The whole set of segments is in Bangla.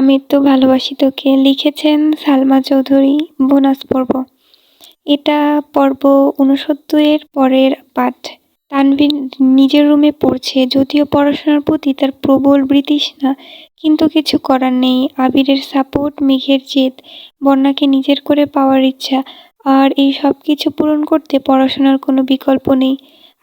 আমি তো ভালোবাসি তোকে, লিখেছেন সালমা চৌধুরী, বোনাস পর্ব। এটা পর্ব উনসত্তরের পরের পাঠ। তানভীর নিজের রুমে পড়ছে, যদিও পড়াশোনার প্রতি তার প্রবল বৃতৃষ্ণা কিন্তু কিছু করার নেই। আবিরের সাপোর্ট, মেঘের জেদ, বন্যাকে নিজের করে পাওয়ার ইচ্ছা, আর এই সব কিছু পূরণ করতে পড়াশোনার কোনো বিকল্প নেই।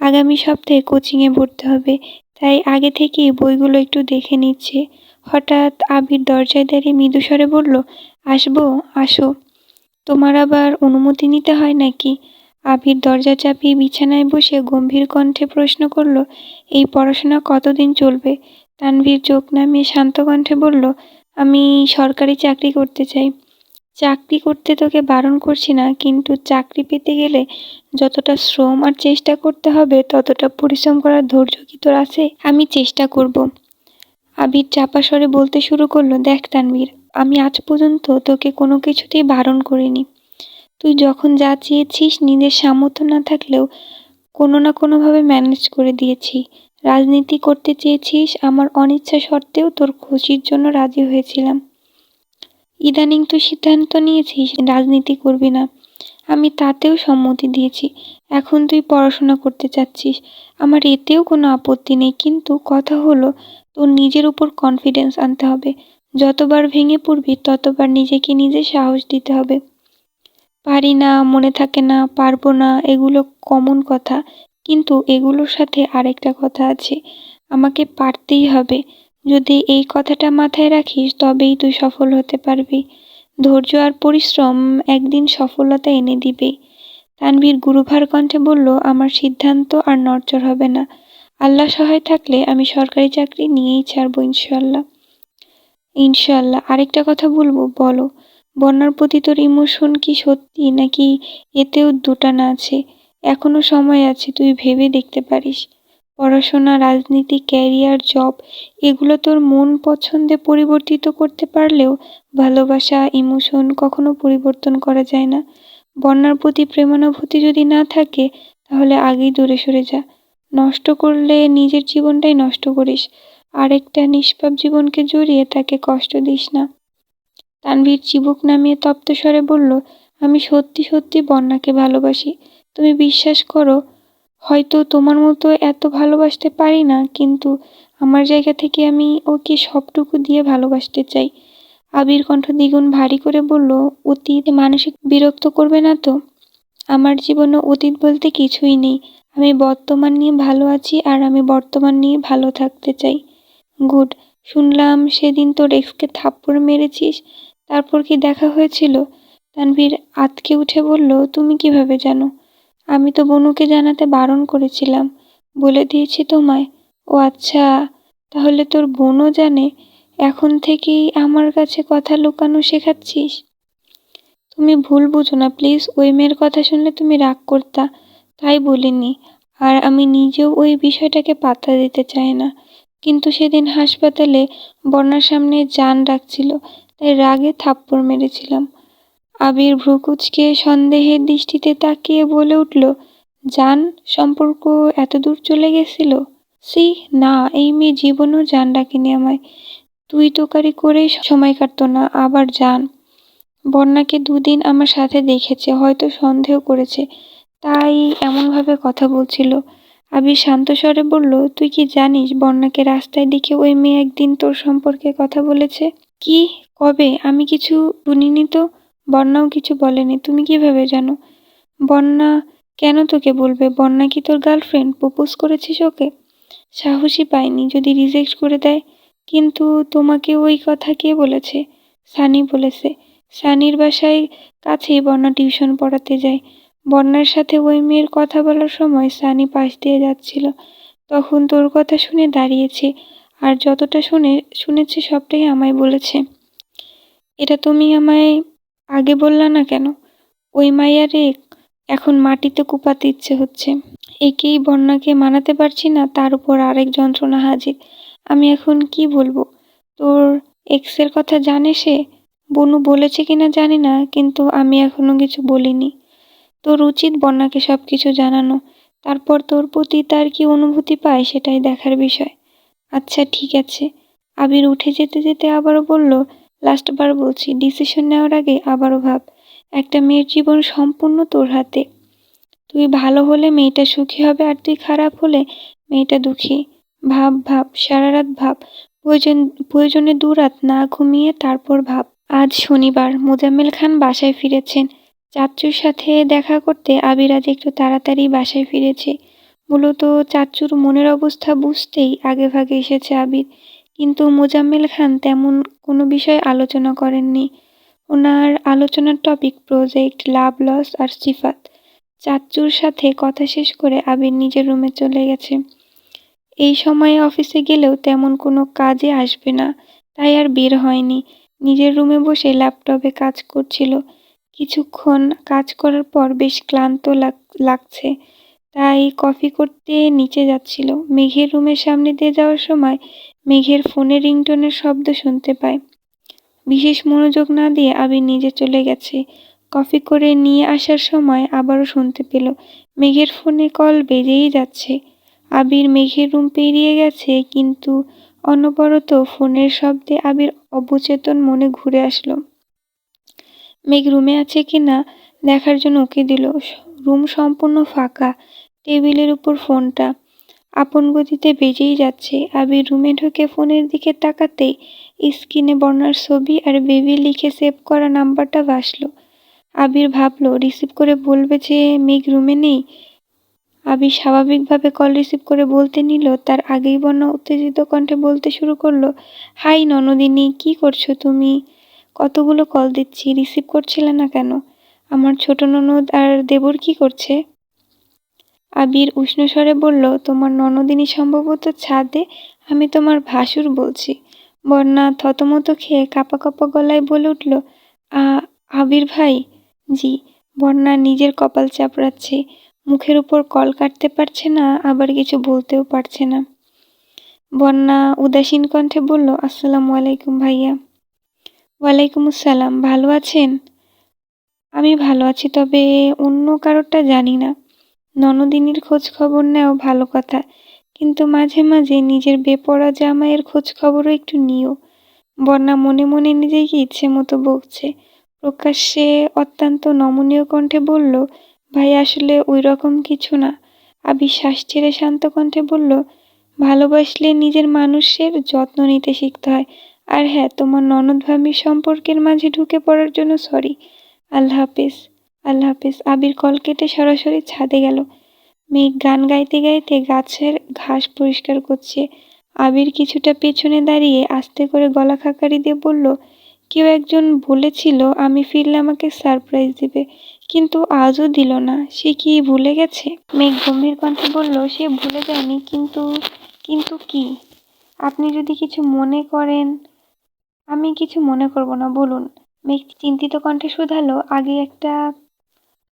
আগামী সপ্তাহে কোচিংয়ে ভর্তি হবে, তাই আগে থেকেই বইগুলো একটু দেখে নিচ্ছে। হঠাৎ আবির দরজায় দাঁড়িয়ে মৃদুস্বরে বলল, আসব, আসো। তোমার আবার অনুমতি নিতে হয় নাকি? আবির দরজা চাপিয়ে বিছানায় বসে গম্ভীর কণ্ঠে প্রশ্ন করল, এই পড়াশোনা কতদিন চলবে? তানভীর চোখ নামিয়ে শান্ত কণ্ঠে বলল, আমি সরকারি চাকরি করতে চাই। চাকরি করতে তোকে বারণ করছি না, কিন্তু চাকরি পেতে গেলে যতটা শ্রম আর চেষ্টা করতে হবে, ততটা পরিশ্রম করার ধৈর্য কি তোর আছে? আমি চেষ্টা করব। আবির চাপা স্বরে বলতে শুরু করল, দেখ তানভীর, আমি আজ পর্যন্ত তোকে কোনো কিছুতেই বারণ করিনি। তুই যখন যা চেয়েছিস, নিজের সামর্থ্য না থাকলেও কোনো না কোনোভাবে ম্যানেজ করে দিয়েছি। রাজনীতি করতে চেয়েছিস, আমার অনিচ্ছা সত্ত্বেও তোর খুশির জন্য রাজি হয়েছিলাম। ইদানিং তুই সিদ্ধান্ত নিয়েছিস রাজনীতি করবি না। আমি তাতেও সম্মতি দিয়েছি। এখন তুই পড়াশোনা করতে চাচ্ছিস। আমার এতেও কোনো আপত্তি নেই, কিন্তু কথা হলো তোর নিজের উপর কনফিডেন্স আনতে হবে। যতবার ভেঙে পড়বি, ততবার নিজেকে নিজে সাহস দিতে হবে। পারি না, মনে থাকে না, পারব না, এগুলো কমন কথা, কিন্তু এগুলোর সাথে আরেকটা কথা আছে। আমাকে পারতেই হবে। যদি এই কথাটা মাথায় রাখিস, তবেই তুই সফল হতে পারবি। ধৈর্য আর পরিশ্রম একদিন সফলতা এনে দিবেই তানভীর গুরুভার কণ্ঠে বলল, আমার সিদ্ধান্ত আর নড়চড় হবে না। আল্লাহ সহায় থাকলে আমি সরকারি চাকরি নিয়েই ছাড়বো ইনশাল্লাহ ইনশাল্লাহ আরেকটা কথা বলব, বলো, বন্যার প্রতি তোর ইমোশন কি সত্যি, নাকি এতেও দুটানা আছে? এখনও সময় আছে, তুই ভেবে দেখতে পারিস। পড়াশোনা, রাজনীতি, ক্যারিয়ার, জব, এগুলো তোর মন পছন্দে পরিবর্তিত করতে পারলেও ভালোবাসা, ইমোশন কখনো পরিবর্তন করা যায় না। বন্যার প্রতি প্রেমানুভূতি যদি না থাকে, তাহলে আগেই দূরে সরে যা। নষ্ট করলে নিজের জীবনটাই নষ্ট করিস। আরেকটা নিষ্পাপ জীবনকে জড়িয়ে তাকে কষ্ট দিস না। তানভীর চিবুক নামিয়ে তপ্ত স্বরে বলল, আমি সত্যি সত্যি বন্যাকে ভালোবাসি। তুমি বিশ্বাস করো, হয়তো তোমার মতো এত ভালোবাসতে পারি না, কিন্তু আমার জায়গা থেকে আমি ওকে সবটুকু দিয়ে ভালোবাসতে চাই। আবির কণ্ঠ দ্বিগুণ ভারী করে বলল, অতীত মানসিক বিরক্ত করবে না তো? আমার জীবনে অতীত বলতে কিছুই নেই। আমি বর্তমান নিয়ে ভালো আছি আর আমি বর্তমান নিয়ে ভালো থাকতে চাই। গুড, শুনলাম সেদিন তোর এক্সকে থাপ্পড় মেরেছিস। তারপর কি দেখা হয়েছিল? তানভীর আতকে উঠে বলল, তুমি কীভাবে জানো? আমি তো বনুকে জানাতে বারণ করেছিলাম। বলে দিয়েছি তোমায়। ও আচ্ছা তাহলে তোর বোনও জানে? এখন থেকেই আমার কাছে কথা লুকানো শেখাচ্ছিস? তুমি ভুল বুঝো না, প্লিজ। ওই মেয়ের কথা শুনলে তুমি রাগ করতা তাই বলিনি। আর আমি নিজেও ওই বিষয়টাকে পাত্তা দিতে চাই না। কিন্তু সেদিন হাসপাতালে বন্যার সামনে যান রাখছিল তাই রাগে থাপ্পড় মেরেছিলাম। আবির ভ্রুকুচকে সন্দেহের দৃষ্টিতে তাকিয়ে বলে উঠল, যান, সম্পর্ক এত দূর চলে গেছিল? সি, না, এই মেয়ে জীবনও যান ডাকেনি আমায়। তুই তোকারি করে সময় কাটতো না, আবার যান বন্যাকে দুদিন আমার সাথে দেখেছে, হয়তো সন্দেহ করেছে। তাই এমনভাবে কথা বলছিল। আবি শান্ত স্বরে বলল, তুই কি জানিস বন্যাকে রাস্তায় দেখে ওই মেয়ে একদিন তোর সম্পর্কে কথা বলেছে? কি? কবে? আমি কিছু শুনিনি তো? বন্যাও কিছু বলেনি, তুমি কীভাবে জানো? বন্যা কেন তোকে বলবে? বন্যা কি তোর গার্লফ্রেন্ড? প্রপোজ করেছিস ওকে? সাহসী পাইনি, যদি রিজেক্ট করে দেয় কিন্তু তোমাকে ওই কথা কে বলেছে? সানি বলেছে, সানির বাসায় কাছেই বন্যা টিউশন পড়াতে যায়। বন্যার সাথে ওই মেয়ের কথা বলার সময় সানি পাশ দিয়ে যাচ্ছিল। তখন তোর কথা শুনে দাঁড়িয়েছে, আর যতটা শুনে, শুনেছে সবটাই আমায় বলেছে। এটা তুমি আমায় আগে বললা না কেন? ওই মাইয়ারে এখন মাটিতে কুপাতে ইচ্ছে হচ্ছে। একেই বন্যাকে মানাতে পারছি না, তার উপর আরেক যন্ত্রণা হাজির। আমি এখন কি বলব? তোর এক্সের কথা জানে সে? বনু বলেছে কিনা জানি না, কিন্তু আমি এখনও কিছু বলিনি। তোর উচিত বন্যাকে সব কিছু জানানো। তারপর তোর প্রতি তার কি অনুভূতি পায় সেটাই দেখার বিষয়। আচ্ছা ঠিক আছে। আবির উঠে যেতে যেতে আবারও বলল লাস্টবার বলছি ডিসিশন নেওয়ার আগে আবারও ভাব। একটা মেয়ের জীবন সম্পূর্ণ তোর হাতে। তুই ভালো হলে মেয়েটা সুখী হবে আর তুই খারাপ হলে মেয়েটা দুঃখী। ভাব ভাব সারা রাত ভাব, প্রয়োজন, প্রয়োজনে দু রাত না ঘুমিয়ে তারপর ভাব। আজ শনিবার, মোজাম্মেল খান বাসায় ফিরেছেন। চাচ্চুর সাথে দেখা করতে আবির আজ একটু তাড়াতাড়ি বাসায় ফিরেছে। মূলত চাচ্চুর মনের অবস্থা বুঝতেই আগে ভাগে এসেছে আবির। কিন্তু মোজাম্মেল খান তেমন কোনো বিষয় আলোচনা করেননি। ওনার আলোচনার টপিক প্রজেক্ট লাভ লস আর সিফাত। চাচুর সাথে কথা শেষ করে আবির নিজের রুমে চলে গেছে। এই সময়ে অফিসে গেলেও তেমন কোনো কাজে আসবে না। তাই আর বের হয়নি। নিজের রুমে বসে ল্যাপটপে কাজ করছিল। কিছুক্ষণ কাজ করার পর বেশ ক্লান্ত লাগছে। তাই কফি করতে নিচে যাচ্ছিল। মেঘের রুমের সামনে দিয়ে যাওয়ার সময় মেঘের ফোনে রিংটোনের শব্দ শুনতে পায়। বিশেষ মনোযোগ না দিয়ে আবির নিজে চলে গেছে। কফি করে নিয়ে আসার সময় আবারও শুনতে পেল। মেঘের ফোনে কল বেজেই যাচ্ছে। আবির মেঘের রুম পেরিয়ে গেছে, কিন্তু অনবরত ফোনের শব্দে আবির অবচেতন মনে ঘুরে আসলো। মেঘ রুমে আছে কি না দেখার জন্য ওকে দিল। রুম সম্পূর্ণ ফাঁকা, টেবিলের উপর ফোনটা। আপন গতিতে বেজেই যাচ্ছে। আবির রুমে ঢুকে ফোনের দিকে তাকাতেই স্ক্রিনে বর্ণার ছবি আর বেবি লিখে সেভ করা নাম্বারটা ভাসলো। আবির ভাবলো, রিসিভ করে বলবে যে মেঘ রুমে নেই? আবির স্বাভাবিকভাবে কল রিসিভ করে বলতে নিল, তার আগেই বর্ণা উত্তেজিত কণ্ঠে বলতে শুরু করল, হাই ননদিনী, কি করছ তুমি? কতগুলো কল দিচ্ছি রিসিভ করছিলে না কেন? আমার ছোট ননদ আর দেবর কি করছে? আবির উষ্ণ স্বরে বলল, তোমার ননদিনী সম্ভবত ছাদে, আমি তোমার ভাসুর বলছি। বন্যা থতমত খেয়ে কাপা কাপা গলায় বলে উঠল আবির ভাই? জি, বন্যা নিজের কপাল চাপড়াচ্ছে। মুখের উপর কল কাটতে পারছে না, আবার কিছু বলতেও পারছে না। বন্যা উদাসীন কণ্ঠে বলল, আসসালামু আলাইকুম ভাইয়া। ওয়ালাইকুম আসসালাম, ভালো আছেন? আমি ভালো আছি, তবে অন্য কারোরটা জানি না। ননদিনীর খোঁজ খবর নেও ভালো কথা, কিন্তু মাঝে মাঝে নিজের বেপরা জামাইয়ের খোঁজ খবরও একটু নিও। বন্যা মনে মনে নিজেকে ইচ্ছে মতো বকছে। প্রকাশ্যে অত্যন্ত নমনীয় কণ্ঠে বলল ভাই, আসলে ওই রকম কিছু না। আবি শ্বাস ছেড়ে শান্ত কণ্ঠে বলল, ভালোবাসলে নিজের মানুষের যত্ন নিতে শিখতে হয়। আর হ্যাঁ তোমার ননদ ভাবির সম্পর্কের মাঝে ঢুকে পড়ার জন্য সরি আল্লাহ হাফিজ আল্লাহ হাফিজ। আবির কল কেটে সরাসরি ছাদে গেল। মেঘ গান গাইতে গাইতে গাছের ঘাস পরিষ্কার করছে। আবির কিছুটা পেছনে দাঁড়িয়ে আস্তে করে গলা খাকারি দিয়ে বলল, কেউ একজন বলেছিল আমি ফিরলে আমাকে সারপ্রাইজ দিবে। কিন্তু আজও দিল না। সে কি ভুলে গেছে? মেঘ গম্ভীর কণ্ঠে বলল, সে ভুলে যায়নি, কিন্তু কিন্তু কি? আপনি যদি কিছু মনে করেন, আমি কিছু মনে করব না, বলুন। মেঘ চিন্তিত কণ্ঠে শুধালো, আগে একটা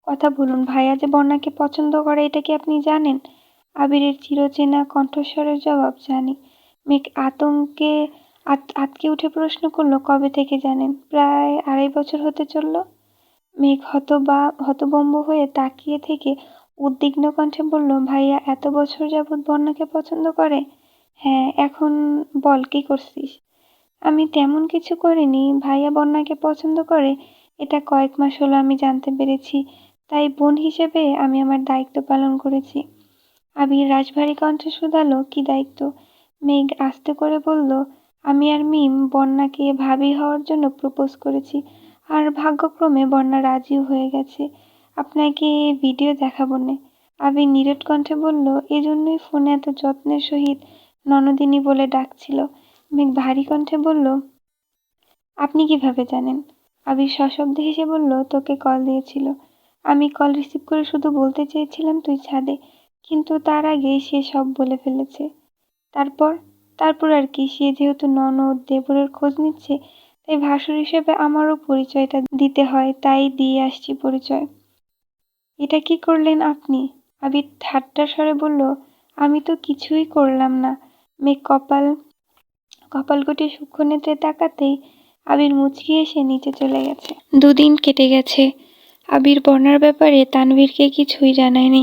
কথা বলুন। ভাইয়া যে বর্ণাকে পছন্দ করে, এটা কি আপনি জানেন? আবিরের চিরচেনা কণ্ঠস্বরের জবাব জানি। মেঘ আতঙ্কে, আত, আতকে উঠে প্রশ্ন করল, কবে থেকে জানেন? প্রায় আড়াই বছর হতে চলল। মেঘ হতবা, হতবম্ব হয়ে তাকিয়ে থেকে উদ্বিগ্ন কণ্ঠে বলল, ভাইয়া, এত বছর যাবৎ বন্যাকে পছন্দ করে? হ্যাঁ এখন বল, কি করছিস? আমি তেমন কিছু করিনি। ভাইয়া বন্যাকে পছন্দ করে, এটা কয়েক মাস হলো আমি জানতে পেরেছি। তাই বোন হিসেবে আমি আমার দায়িত্ব পালন করেছি। আবির রাজভারী কণ্ঠে শুধালো, কি দায়িত্ব? মেঘ আস্তে করে বলল, আমি আর মিম বন্যাকে ভাবি হওয়ার জন্য প্রপোজ করেছি। আর ভাগ্যক্রমে বন্যা রাজিও হয়ে গেছে। আপনাকে ভিডিও দেখাবো নে। আবির নিরট কণ্ঠে বলল, এজন্যই ফোনে এত যত্নের সহিত ননদিনী বলে ডাকছিল। মেঘ ভারী কণ্ঠে বলল, আপনি কীভাবে জানেন? আবির সশব্দে হেসে বলল, তোকে কল দিয়েছিল। আমি কল রিসিভ করে শুধু বলতে চেয়েছিলাম তুই ছাদে, কিন্তু তার আগে সে সব বলে ফেলেছে। তারপর? তারপর আর কি? সে যেহেতু ননদ দেবরের খোঁজ নিচ্ছে তাই ভাসুর হিসেবে আমারও পরিচয়টা দিতে হয়, তাই দিয়ে আসছি পরিচয়। এটা কি করলেন আপনি? আবির ঠাট্টা স্বরে বলল, আমি তো কিছুই করলাম না। মেঘ কপাল, কপালকুটি সূক্ষ্ম নেত্রে তাকাতেই আবির মুচকি এসে নিচে চলে গেছে। দুদিন কেটে গেছে। আবির বর্ণার ব্যাপারে তানভীরকে কিছুই জানায়নি,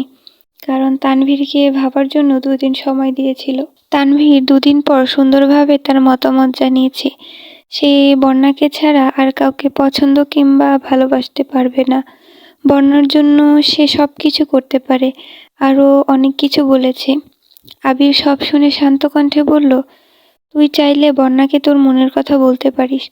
কারণ তানভীরকে ভাবার জন্য দুদিন সময় দিয়েছিল। তানভীর দুদিন পর সুন্দরভাবে তার মতামত জানিয়েছে। সে বন্যাকে ছাড়া আর কাউকে পছন্দ কিংবা ভালোবাসতে পারবে না। বন্যার জন্য সে সব কিছু করতে পারে। আরও অনেক কিছু বলেছে। আবির সব শুনে শান্ত কণ্ঠে বলল, তুই চাইলে বন্যাকে তোর মনের কথা বলতে পারিস।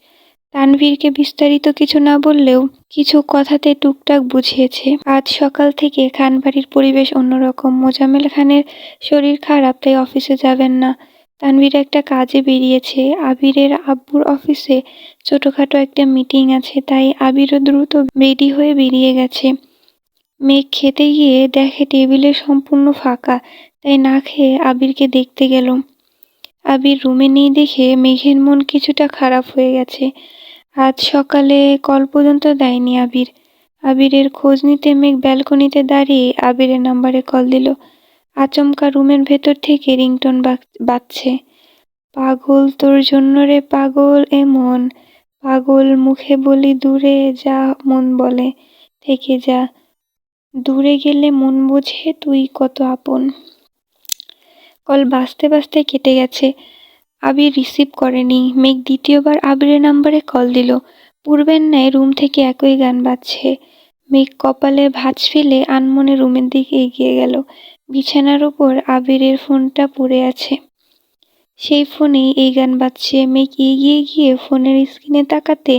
তানভীরকে বিস্তারিত কিছু না বললেও কিছু কথাতে টুকটাক বুঝিয়েছে। আজ সকাল থেকে খানবাড়ির পরিবেশ অন্যরকম। মোজামেল খানের শরীর খারাপ, তাই অফিসে যাবেন না। তানভীর একটা কাজে বেরিয়েছে। আবিরের আব্বুর অফিসে ছোটখাটো একটা মিটিং আছে, তাই আবিরও দ্রুত রেডি হয়ে বেরিয়ে গেছে। মেঘ খেতে গিয়ে দেখে টেবিলে সম্পূর্ণ ফাঁকা, তাই না খেয়ে আবিরকে দেখতে গেল। আবির রুমে নেই দেখে মেঘের মন কিছুটা খারাপ হয়ে গেছে। আজ সকালে কল পর্যন্ত দেয়নি আবির। আবিরের খোঁজ নিতে মেঘ ব্যালকনিতে দাঁড়িয়ে আবিরের নাম্বারে কল দিল। আচমকা রুমের ভেতর থেকে রিংটোন বাজছে পাগল তোর জন্য রে পাগল এমন পাগল মুখে বলি দূরে যা মন বলে, থেকে যা। দূরে গেলে মন বোঝে তুই কত আপন। কল বাজতে বাজতে কেটে গেছে। আবির রিসিভ করেনি। মেঘ দ্বিতীয়বার আবিরের নাম্বারে কল দিল। পূর্বের ন্যায় রুম থেকে একই গান বাজছে। মেঘ কপালে ভাঁজ ফেলে আনমনে রুমের দিকে এগিয়ে গেল। বিছানার উপর আবিরের ফোনটা পড়ে আছে। সেই ফোনেই এই গান বাজছে। মেঘ এগিয়ে গিয়ে ফোনের স্ক্রিনে তাকাতে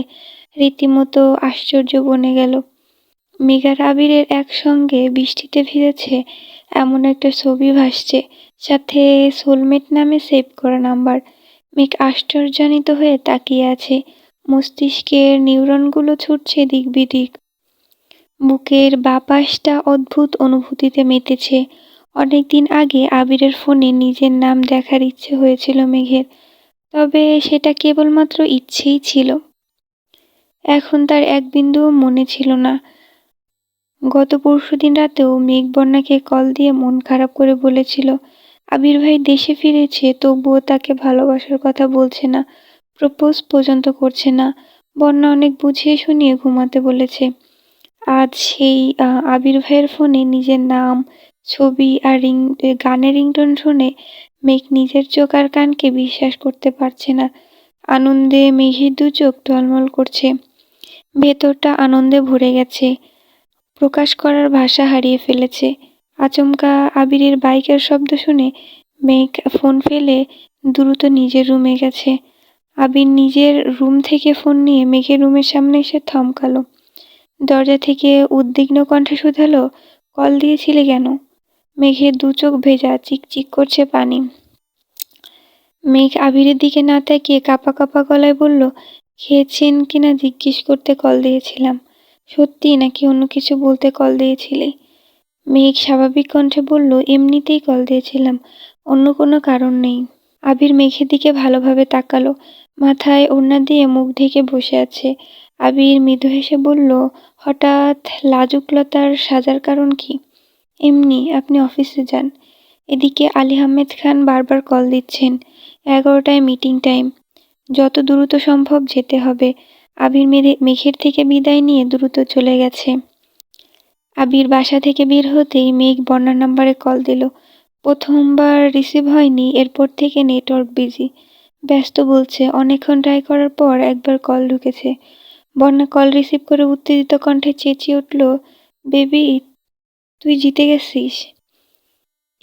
রীতিমতো আশ্চর্য বনে গেল। মেঘার আবিরের একসঙ্গে বৃষ্টিতে ভিজেছে এমন একটা ছবি ভাসছে, সাথে সোলমেট নামে সেভ করা নাম্বার। মেঘ আশ্চর্যান্বিত হয়ে তাকিয়ে আছে। মস্তিষ্কের নিউরনগুলো ছুটছে দিক বিদিক। বুকের বাপাসটা অদ্ভুত অনুভূতিতে মেতেছে। অনেকদিন আগে আবিরের ফোনে নিজের নাম দেখার ইচ্ছে হয়েছিল মেঘের, তবে সেটা কেবলমাত্র ইচ্ছেই ছিল। এখন তার এক বিন্দুও মনে ছিল না। গত পরশু দিন রাতেও মেঘ বন্যাকে কল দিয়ে মন খারাপ করে বলেছিল, আবির ভাই দেশে ফিরেছে, তবুও তাকে ভালোবাসার কথা বলছে না, প্রপোজ পর্যন্ত করছে না। বন্যা অনেক বুঝিয়ে শুনিয়ে ঘুমাতে বলেছে। আজ সেই আবির ভাইয়ের ফোনে নিজের নাম ছবি আর রিং গানের রিংটোন শুনে মেঘ নিজের চোখ আর কানকে বিশ্বাস করতে পারছে না। আনন্দে মেঘের দু চোখ টলমল করছে। ভেতরটা আনন্দে ভরে গেছে। প্রকাশ করার ভাষা হারিয়ে ফেলেছে। আচমকা আবিরের বাইকের শব্দ শুনে মেঘ ফোন ফেলে দ্রুত নিজের রুমে গেছে। আবির নিজের রুম থেকে ফোন নিয়ে মেঘের রুমের সামনে এসে থমকালো। দরজা থেকে উদ্বিগ্ন কণ্ঠে শুধালো, কল দিয়েছিলে কেন? মেঘের দু চোখ ভেজা চিকচিক করছে পানি। মেঘ আবিরের দিকে না তাকিয়ে কাপা কাপা গলায় বলল, খেয়েছেন কিনা জিজ্ঞেস করতে কল দিয়েছিলাম। সত্যি নাকি অন্য কিছু বলতে কল দিয়েছিলে? মেঘ স্বাভাবিক কণ্ঠে বলল, এমনিতেই কল দিয়েছিলাম, অন্য কোনো কারণ নেই। আবির মেঘের দিকে ভালোভাবে তাকালো, মাথায় ওড়না দিয়ে মুখ ঢেকে বসে আছে। আবির মৃদু হেসে বলল, হঠাৎ লাজুকলতার সাজার কারণ কি? এমনি আপনি অফিসে যান। এদিকে আলী আহমেদ খান বারবার কল দিচ্ছেন। এগারোটায় মিটিং টাইম। যত দ্রুত সম্ভব যেতে হবে। আবির মেঘের থেকে বিদায় নিয়ে দ্রুত চলে গেছে। আবির বাসা থেকে বের হতেই মেঘ বন্যার নাম্বারে কল দিল। প্রথমবার রিসিভ হয়নি, এরপর থেকে নেটওয়ার্ক বিজি। ব্যস্ত বলছে, অনেকক্ষণ ট্রাই করার পর একবার কল ঢুকেছে। বন্যা কল রিসিভ করে উত্তেজিত কণ্ঠে চেঁচিয়ে উঠল, বেবি তুই জিতে গেছিস।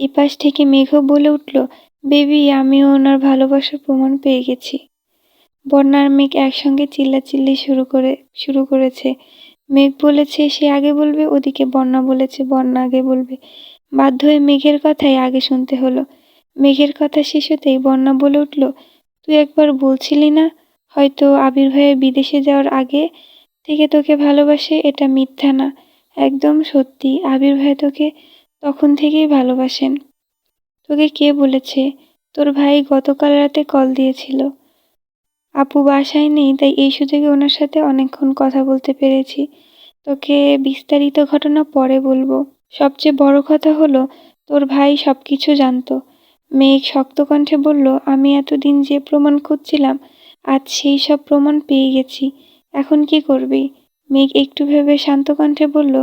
এপাশ থেকে মেঘ বলে উঠল, বেবি, আমিও ওনার ভালোবাসার প্রমাণ পেয়ে গেছি। বন্যার মেঘ একসঙ্গে চিল্লাচিল্লি শুরু করে, শুরু করেছে। মেঘ বলেছে, সে আগে বলবে, ওদিকে বন্যা বলেছে, বন্যা আগে বলবে। বাধ্য হয়ে মেঘের কথাই আগে শুনতে হলো। মেঘের কথা শেষ হতেই বন্যা বলে উঠল, তুই একবার বলছিলি না? হয়তো আবির ভাইয়ের বিদেশে যাওয়ার আগে থেকে তোকে ভালোবাসে, এটা মিথ্যা না। একদম সত্যি। আবির ভাই তোকে তখন থেকেই ভালোবাসেন। তোকে কে বলেছে? তোর ভাই গতকাল রাতে কল দিয়েছিল। আপু বাসায় নেই, তাই এই সুযোগে ওনার সাথে অনেকক্ষণ কথা বলতে পেরেছি। তোকে বিস্তারিত ঘটনা পরে বলব। সবচেয়ে বড় কথা হলো, তোর ভাই সব কিছু জানতো। মেঘ শক্ত কণ্ঠে বলল, আমি এতদিন যে প্রমাণ খুঁজছিলাম, আজ সেই সব প্রমাণ পেয়ে গেছি। এখন কি করবি? মেঘ একটু ভেবে শান্ত কণ্ঠে বলল,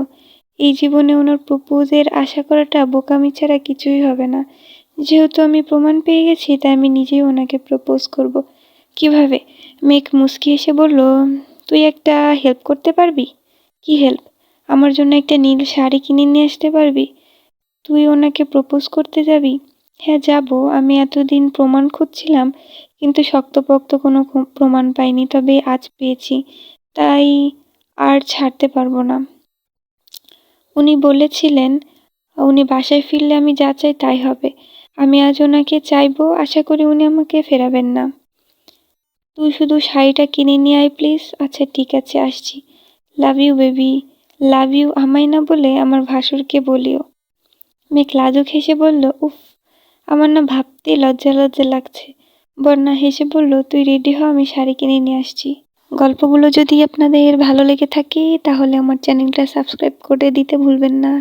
এই জীবনে ওনার প্রপোজের আশা করাটা বোকামি ছাড়া কিছুই হবে না। যেহেতু আমি প্রমাণ পেয়ে গেছি, তাই আমি নিজেই ওনাকে প্রপোজ করব। কীভাবে? মেঘ মুস্কি এসে বলল, তুই একটা হেল্প করতে পারবি? কি হেল্প? আমার জন্য একটা নীল শাড়ি কিনে নিয়ে আসতে পারবি? তুই ওনাকে প্রপোজ করতে যাবি? হ্যাঁ যাব। আমি এতদিন প্রমাণ খুঁজছিলাম, কিন্তু শক্তপোক্ত কোনো প্রমাণ পাইনি, তবে আজ পেয়েছি। তাই আর ছাড়তে পারব না। উনি বলেছিলেন, উনি বাসায় ফিরলে আমি যা চাই তাই হবে। আমি আজ ওনাকে চাইব, আশা করি উনি আমাকে ফেরাবেন না। তুই শুধু শাড়িটা কিনে নিয়ে আয় প্লিজ। আচ্ছা ঠিক আছে, আসছি। Love you, baby. Love you আমায় না বলে আমার ভাসুরকে বলিও মেঘ লাজুক হেসে বলল, উফ, আমার না ভাবতে লজ্জা লজ্জা লাগছে। বন্যা হেসে বলল, তুই রেডি হ, আমি শাড়ি কিনে নিয়ে আসছি। গল্পগুলো যদি আপনাদের ভালো লেগে থাকে তাহলে আমার চ্যানেলটা সাবস্ক্রাইব করে দিতে ভুলবেন না।